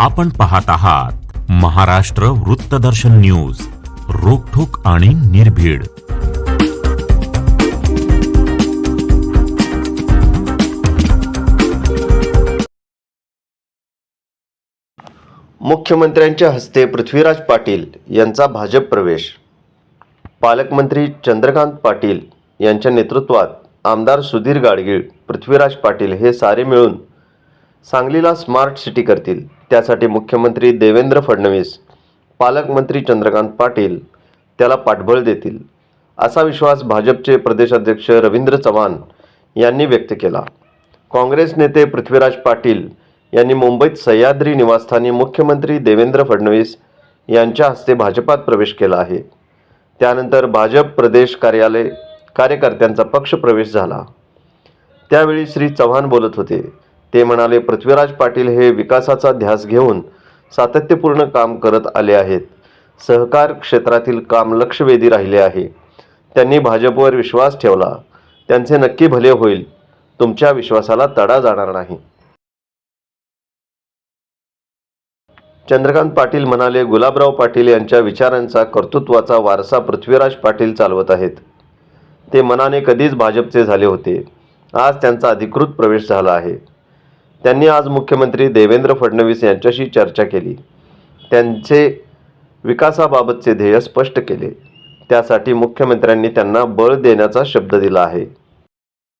आपण पाहत आहात महाराष्ट्र वृत्तदर्शन न्यूज रोखोक आणि निर्भीड. मुख्यमंत्र्यांच्या हस्ते पृथ्वीराज पाटील यांचा भाजप प्रवेश. पालकमंत्री चंद्रकांत पाटील यांच्या नेतृत्वात आमदार सुधीर गाडगीळ पृथ्वीराज पाटील हे सारे मिळून सांगलीला स्मार्ट सिटी करतील. त्यासाठी मुख्यमंत्री देवेंद्र फडणवीस पालकमंत्री चंद्रकांत पाटील त्याला पाठबळ देतील असा विश्वास भाजपचे प्रदेशाध्यक्ष रवींद्र चव्हाण यांनी व्यक्त केला. काँग्रेस नेते पृथ्वीराज पाटील यांनी मुंबईत सह्याद्री निवासस्थानी मुख्यमंत्री देवेंद्र फडणवीस यांच्या हस्ते भाजपात प्रवेश केला आहे. त्यानंतर भाजप प्रदेश कार्यालय कार्यकर्त्यांचा पक्ष प्रवेश झाला. त्यावेळी श्री चव्हाण बोलत होते ते म्हणाले पृथ्वीराज पाटील हे विकासाचा ध्यास घेऊन सातत्यपूर्ण काम करत आले आहेत. सहकार क्षेत्रातील काम लक्षवेधी राहिले आहे. त्यांनी भाजपवर विश्वास ठेवला. त्यांचे नक्की भले होईल. तुमच्या विश्वासाला तडा जाणार नाही. चंद्रकांत पाटील म्हणाले गुलाबराव पाटील यांच्या विचारांचा कर्तृत्वाचा वारसा पृथ्वीराज पाटील चालवत आहेत. ते मनाने कधीच भाजपचे झाले होते. आज त्यांचा अधिकृत प्रवेश झाला आहे. त्यांनी आज मुख्यमंत्री देवेंद्र फडणवीस यांच्याशी चर्चा केली. त्यांचे विकासाबाबतचे ध्येय स्पष्ट केले. त्यासाठी मुख्यमंत्र्यांनी त्यांना बळ देण्याचा शब्द दिला आहे.